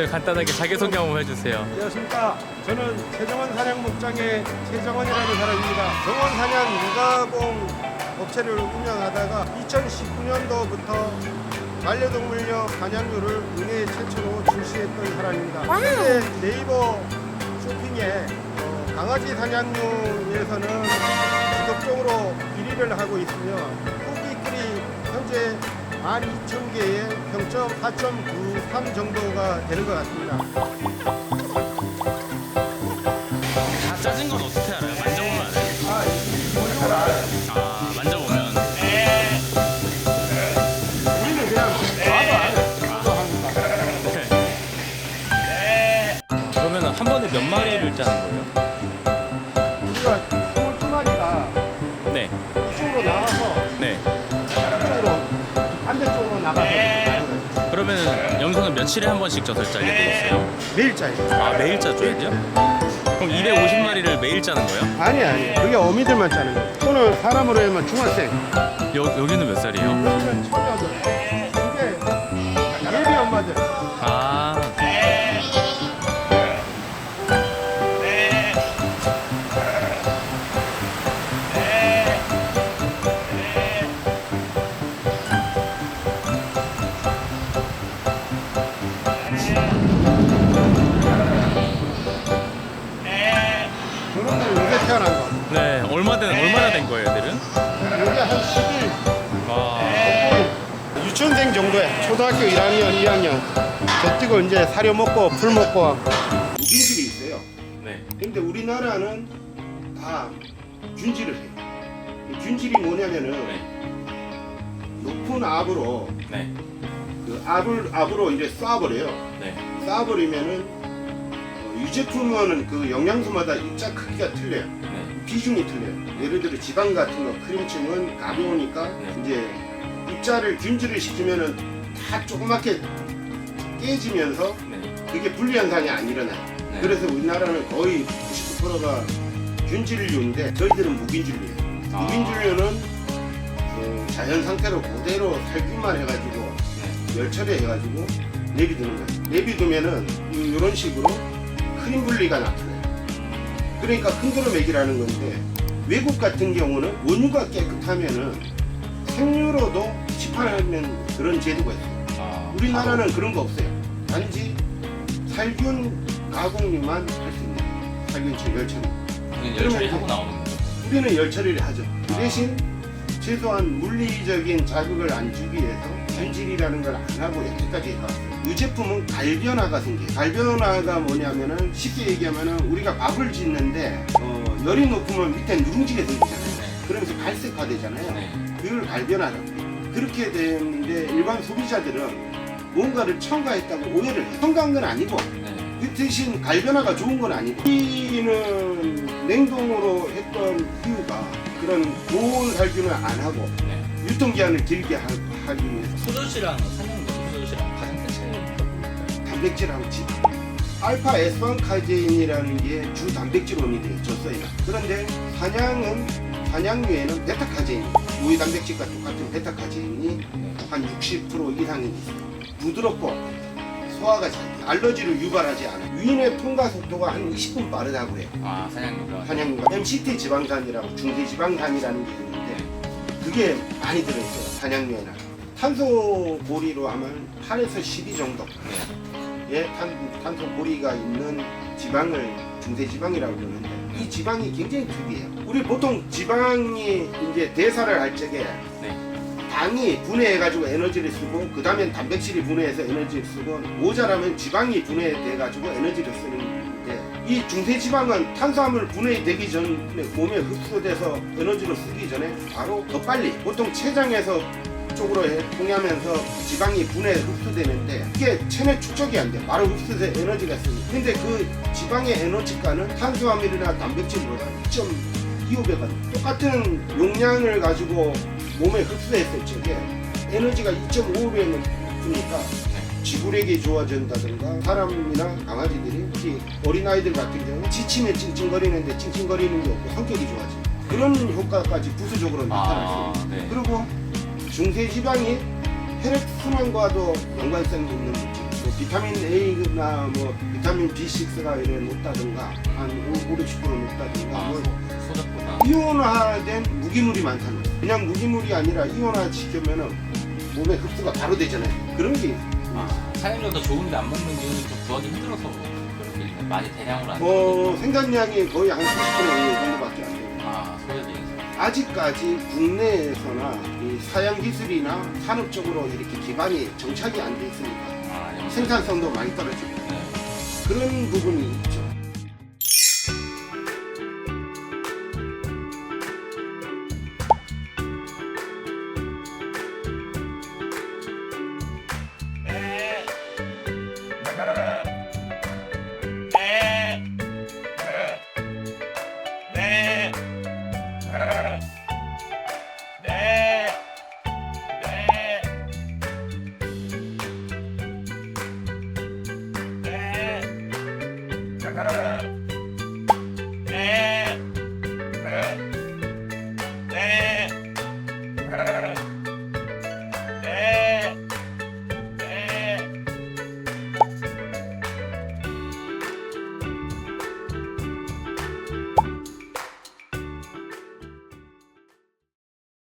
네, 간단하게 자기소개 한번 해주세요. 안녕하십니까. 저는 세정원 사냥 목장의 세정원이라는 사람입니다. 정원 사냥 유가공 업체를 운영하다가 2019년도부터 반려동물용 반향류를 국내 최초로 출시했던 사람입니다. 현재 네이버 쇼핑에 어, 강아지 사냥류에서는 지속적으로 1위를 하고 있으며 토끼끼리 현재 12,000개의 평점 4.93 정도가 되는 것 같습니다. 다 짜진 건 어떻게 알아요? 만져보면 알아요? 아, 만져보면. 우리는 그냥 봐도 합니다. 그러면 한 번에 몇 마리를 짜는 거예요? 우리가 22마리가 며칠에 한 번씩 젖을 짜게 돼 있어요? 매일 짜요. 아, 매일 짜줘야 돼요? 그럼 250마리를 매일 짜는 거예요? 아니 아니. 그게 어미들만 짜는 거예요. 또는 사람으로 하면 중학생. 여, 여기는 몇 살이에요? 여기는 처녀들. 이게 예비 엄마들. 아, 태어난 거. 네. 얼마 된, 얼마나 된 거예요, 애들은? 여기 한 10일 와, 유치원생 정도야. 초등학교 1학년, 2학년. 저 뛰고 이제 사료 먹고 풀 먹고. 무균질이 있어요. 네. 근데 우리나라는 다 균질을 해요. 이 균질이 뭐냐면은 네. 높은 압으로 네. 그 압을 압으로 이제 쏴버려요. 네. 쏴버리면은 어, 유제품은 그 영양소마다 입자 크기가 틀려요. 네. 비중이 틀려요. 예를 들어 지방 같은 거 크림층은 가벼우니까 네. 이제 입자를 균질을 시키면은 다 조그맣게 깨지면서 네. 그게 분리현상이 안 일어나요. 네. 그래서 우리나라는 거의 99%가 균질류인데 저희들은 무균질류예요. 아. 무균질류는 그 자연 상태로 그대로 살균만 해가지고 네. 열 처리 해가지고 내비두는 거예요. 내비두면은 이런 식으로 크림 분리가 나타나요. 그러니까 흔들어 먹이라는 건데 외국 같은 경우는 원유가 깨끗하면은 생유로도 시판하는 그런 제도가 있어요. 아, 우리나라는 그런 거 없어요. 단지 살균 가공류만 할 수 있는. 살균처리, 열처리. 열처리 하고 나오는 거죠. 우리는 열처리를 하죠. 그 대신 최소한 물리적인 자극을 안 주기 위해서 단질이라는 걸 안 하고 여기까지 해왔어요. 유제품은 갈변화가 생겨요. 갈변화가 뭐냐면은 쉽게 얘기하면은 우리가 밥을 짓는데 어, 열이 높으면 밑에 누룽지가 생기잖아요. 네. 그러면서 갈색화 되잖아요. 네. 그걸 갈변화라고 해요. 그렇게 되는데 일반 소비자들은 뭔가를 첨가했다고 오해를 해요. 첨가한 건 아니고 네. 그 대신 갈변화가 좋은 건 아니고 우리는 냉동으로 했던 이유가 그런 고온 살균을 안 하고 네. 유통기한을 길게 하, 하기 위해서. 소젖이랑 사냥도 소젖이랑 가장 큰 차이가 뭘까요? 단백질하고 지방 알파 에스판 카제인이라는 게 주 단백질원이 돼요 젖소에는 그런데 사냥은 사냥류에는 베타 카제인 우유 단백질과 똑같은 베타 카제인이 네. 한60% 이상이 있어요. 부드럽고 소화가 잘 돼요 알러지를 유발하지 않아요 유인의 통과 속도가 한 20분 빠르다고 해요. 아, 사냥류가. 한양류가. MCT 지방산이라고 중대 지방산이라는 게 있는데 그게 많이 들어있어요 한양류에는 탄소 고리로 하면 8에서 12 정도 네. 의 탄, 탄소 고리가 있는 지방을 중대 지방이라고 그러는데 이 지방이 굉장히 특이해요 우리 보통 지방이 이제 대사를 할 적에 네. 당이 분해해가지고 에너지를 쓰고 그 다음엔 단백질이 분해해서 에너지를 쓰고 모자라면 지방이 분해돼가지고 에너지를 쓰는데 이 중세지방은 탄수화물 분해되기 전에 몸에 흡수돼서 에너지로 쓰기 전에 바로 더 빨리 보통 췌장에서 쪽으로 해- 통하면서 지방이 분해 흡수되는데 이게 체내 축적이 안 돼. 바로 흡수돼 에너지가 쓰니. 근데 그 지방의 에너지가는 탄수화물이나 단백질보다 2.25배가 똑같은 용량을 가지고 몸에 흡수했을 적에 에너지가 2.5배는 주니까 지구력이 좋아진다든가 사람이나 강아지들이 특히 어린아이들 같은 경우 지치면 찡찡거리는데 찡찡거리는 게 없고 성격이 좋아져요. 그런 효과까지 부수적으로 나타날 수 아, 있어요. 네. 그리고 중세 지방이 혈액 순환과도 연관성이 있는 또 비타민 A나 뭐 비타민 B6가 이래 높다든가 한 5, 60% 높다든가 아, 뭐 소- 소작보다. 이온화된 무기물이 많다는 거예요. 그냥 무기물이 아니라 이온화 시키면은 몸에 흡수가 바로 되잖아요. 그런 게 아, 사장님보다 더 좋은데 안 먹는 이유는 좀 구하기 힘들어서 그렇게. 많이 대량으로 안 어, 먹는 생산량이 거의 한 30분의 1 정도밖에 안 돼요. 아, 소저지. 아직까지 국내에서나 이 사양 기술이나 산업적으로 이렇게 기반이 정착이 안 돼 있으니까 아, 영상. 생산성도 많이 떨어지고 네. 그런 부분이 있죠. Yeah.